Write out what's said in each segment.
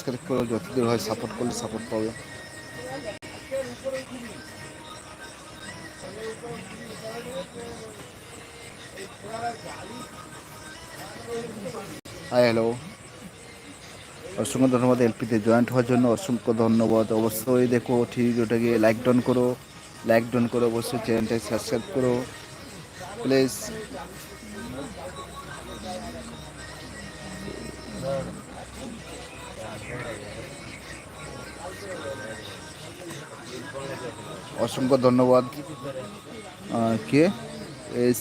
Subscribe করো যতদূর হয় সাপোর্ট করলে সাপোর্ট পাবে। হাই হ্যালো অসংখ্য ধন্যবাদ এলপিতে জয়েন্ট হওয়ার জন্য। অসংখ্য ধন্যবাদ। অবশ্যই দেখো, ঠিক ওটাকে লাইক ডাউন করো। লাইক ডাউন করো, অবশ্যই চ্যানেলটাকে সাবস্ক্রাইব করো। প্লিজ অসংখ্য ধন্যবাদ। কে? এস।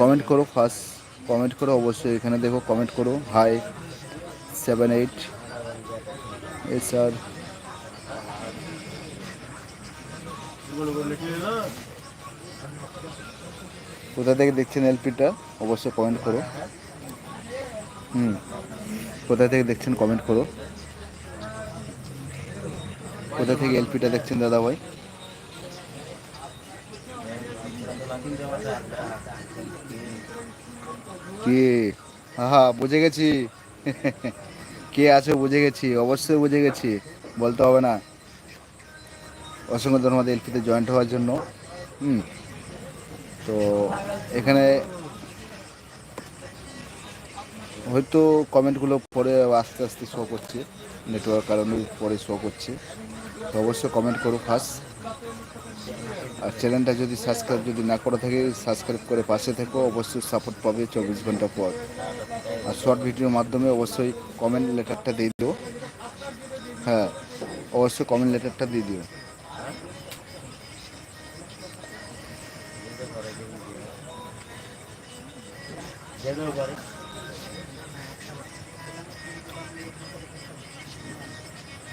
কমেন্ট করো ফার্স্ট কমেন্ট করো, অবশ্যই এখানে দেখো কমেন্ট করো। হাই সেভেন এইট এস আর কোথা থেকে দেখছেন এলপিটা অবশ্যই কমেন্ট করো। হুম। কোথা থেকে দেখছেন কমেন্ট করো। কোথা থেকে এলপিটা দেখছেন দাদা ভাই কে? হ্যাঁ বুঝে গেছি। কে আছো বুঝে গেছি, অবশ্যই বুঝে গেছি, বলতে হবে না। অসংখ্য ধন্যবাদ এলপিতে জয়েন্ট হওয়ার জন্য। হুম। তো এখানে হয়তো কমেন্টগুলো পরে আস্তে আস্তে শো করছে নেটওয়ার্ক কারণে পরে শো করছে। তো অবশ্যই কমেন্ট করো ফার্স্ট আর চ্যানেলটা যদি সাবস্ক্রাইব যদি না করে থাকে সাবস্ক্রাইব করে পাশে থেকো, অবশ্যই সাপোর্ট পাবে চব্বিশ ঘণ্টা পর। আর শর্ট ভিডিওর মাধ্যমে অবশ্যই কমেন্ট লেটারটা দিয়ে দিও। হ্যাঁ অবশ্যই কমেন্ট লেটারটা দিয়ে দিও।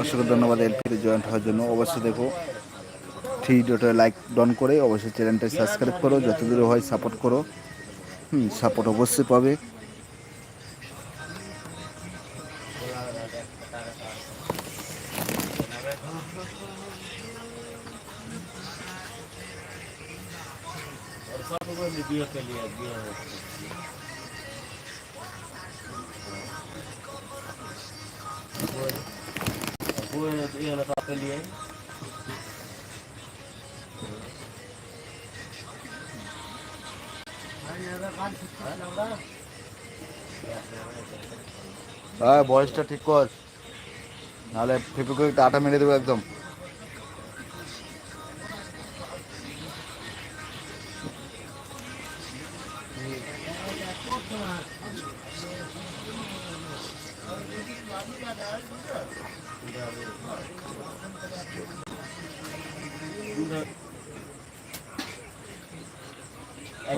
অসংখ্য ধন্যবাদ এলপিতে জয়েন্ট হওয়ার জন্য অবশ্যই দেখো, থ্রি ডটে লাইক ডন করে অবশ্যই চ্যানেলটা সাবস্ক্রাইব করো, যত দূর হয় সাপোর্ট করো হুম সাপোর্ট অবশ্যই পাবে Thank you. वो वो ये लता के लिए হ্যাঁ বয়সটা ঠিক কর নাহলে ফেপিকুইকটা আটা মেরে দেবো একদম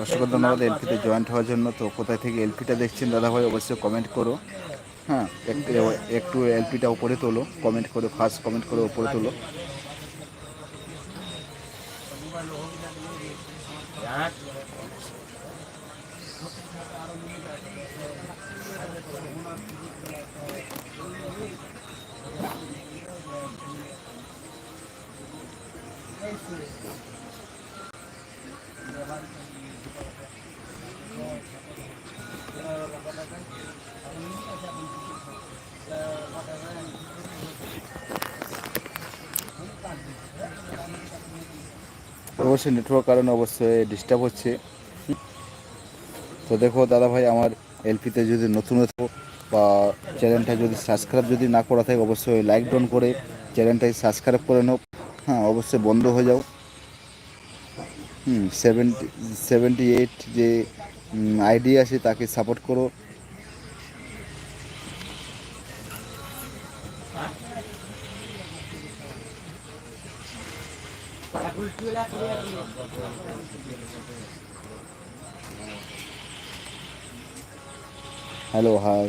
অসংখ্য ধন্যবাদ এলপিতে জয়েন্ট হওয়ার জন্য। তো কোথায় থেকে এলপিটা দেখছেন দাদাভাই, অবশ্যই কমেন্ট করো। হ্যাঁ একটু এলপিটা উপরে তোলো কমেন্ট করে ফার্স্ট কমেন্ট করে, উপরে তোলো। অবশ্যই নেটওয়ার্ক কারণে অবশ্যই ডিস্টার্ব হচ্ছে। তো দেখো দাদা ভাই আমার এলপিতে যদি নতুন বা চ্যানেলটা যদি সাবস্ক্রাইব যদি না করা থাকে, অবশ্যই লাইক ডাউন করে চ্যানেলটাকে সাবস্ক্রাইব করে নাও। হ্যাঁ অবশ্যই বন্ধ হয়ে যাও। হুম সেভেন্টি সেভেন্টি এইট যে আইডি আছে তাকে সাপোর্ট করো। Hello hi